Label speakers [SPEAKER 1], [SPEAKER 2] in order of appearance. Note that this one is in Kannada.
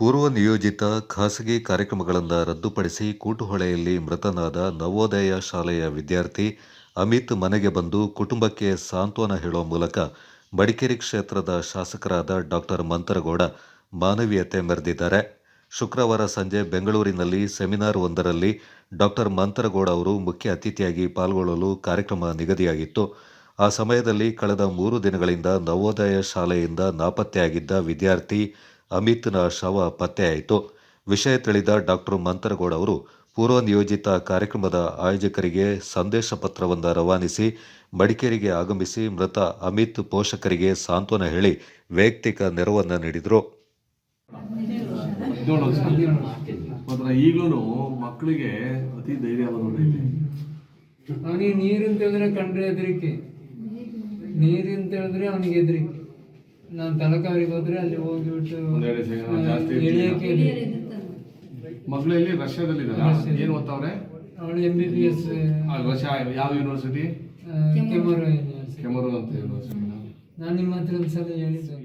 [SPEAKER 1] ಪೂರ್ವ ನಿಯೋಜಿತ ಖಾಸಗಿ ಕಾರ್ಯಕ್ರಮಗಳನ್ನು ರದ್ದುಪಡಿಸಿ ಕೂಟುಹೊಳೆಯಲ್ಲಿ ಮೃತನಾದ ನವೋದಯ ಶಾಲೆಯ ವಿದ್ಯಾರ್ಥಿ ಅಮಿತ್ ಮನೆಗೆ ಬಂದು ಕುಟುಂಬಕ್ಕೆ ಸಾಂತ್ವನ ಹೇಳುವ ಮೂಲಕ ಮಡಿಕೇರಿ ಕ್ಷೇತ್ರದ ಶಾಸಕರಾದ ಡಾಕ್ಟರ್ ಮಂತರಗೌಡ ಮಾನವೀಯತೆ ಮೆರೆದಿದ್ದಾರೆ. ಶುಕ್ರವಾರ ಸಂಜೆ ಬೆಂಗಳೂರಿನಲ್ಲಿ ಸೆಮಿನಾರ್ ಒಂದರಲ್ಲಿ ಡಾಕ್ಟರ್ ಮಂತರಗೌಡ ಅವರು ಮುಖ್ಯ ಅತಿಥಿಯಾಗಿ ಪಾಲ್ಗೊಳ್ಳಲು ಕಾರ್ಯಕ್ರಮ ನಿಗದಿಯಾಗಿತ್ತು. ಆ ಸಮಯದಲ್ಲಿ ಕಳೆದ ಮೂರು ದಿನಗಳಿಂದ ನವೋದಯ ಶಾಲೆಯಿಂದ ನಾಪತ್ತೆಯಾಗಿದ್ದ ವಿದ್ಯಾರ್ಥಿ ಅಮಿತ್ನ ಶವ ಪತ್ತೆಯಾಯಿತು ವಿಷಯ ತಿಳಿದ ಡಾಕ್ಟರ್ ಮಂತರಗೌಡ ಅವರು ಪೂರ್ವ ನಿಯೋಜಿತ ಕಾರ್ಯಕ್ರಮದ ಆಯೋಜಕರಿಗೆ ಸಂದೇಶ ಪತ್ರವನ್ನು ರವಾನಿಸಿ ಮಡಿಕೇರಿಗೆ ಆಗಮಿಸಿ ಮೃತ ಅಮಿತ್ ಪೋಷಕರಿಗೆ ಸಾಂತ್ವನ ಹೇಳಿ ವೈಯಕ್ತಿಕ ನೆರವನ್ನು ನೀಡಿದರು.
[SPEAKER 2] ಈಗಲೂ ಮಕ್ಕಳಿಗೆ ಅತಿ ಧೈರ್ಯ
[SPEAKER 3] ಅವನಿಗೆ ನೀರು ಅಂತ ಹೇಳಿದ್ರೆ ಕಂಡ್ರೆ ಹೆದರಿಕೆ. ನೀರು ಅಂತ ಹೇಳಿದ್ರೆ ಅವನಿಗೆ ಹೆದರಿಕೆ. ನಾನು ತಲಕಾವರಿಗೆ ಹೋದ್ರೆ ಅಲ್ಲಿ ಹೋಗಿಬಿಟ್ಟು
[SPEAKER 2] ಒಂದೆರಡು ಸೆಕೆಂಡ್ ಜಾಸ್ತಿ
[SPEAKER 3] ಇಳಿಯಕ್ಕೆ
[SPEAKER 2] ಮಕ್ಕಳು ಇಲ್ಲಿ ರಷ್ಯಾದಲ್ಲಿದ್ದಾರೆ ಏನು ಓದ್ತಾವ್ರೆ?
[SPEAKER 3] ಅವಳು M B B S
[SPEAKER 2] Russia ಯಾವ ಯೂನಿವರ್ಸಿಟಿ
[SPEAKER 3] ಕೆಮರು
[SPEAKER 2] ಕೆಮರು ಅಂತ ಯೂನಿವರ್ಸಿಟಿ
[SPEAKER 3] ನಾನು ನಿಮ್ಮ ಹತ್ರ ಒಂದ್ಸಲ ಹೇಳಿದ್ದೆ.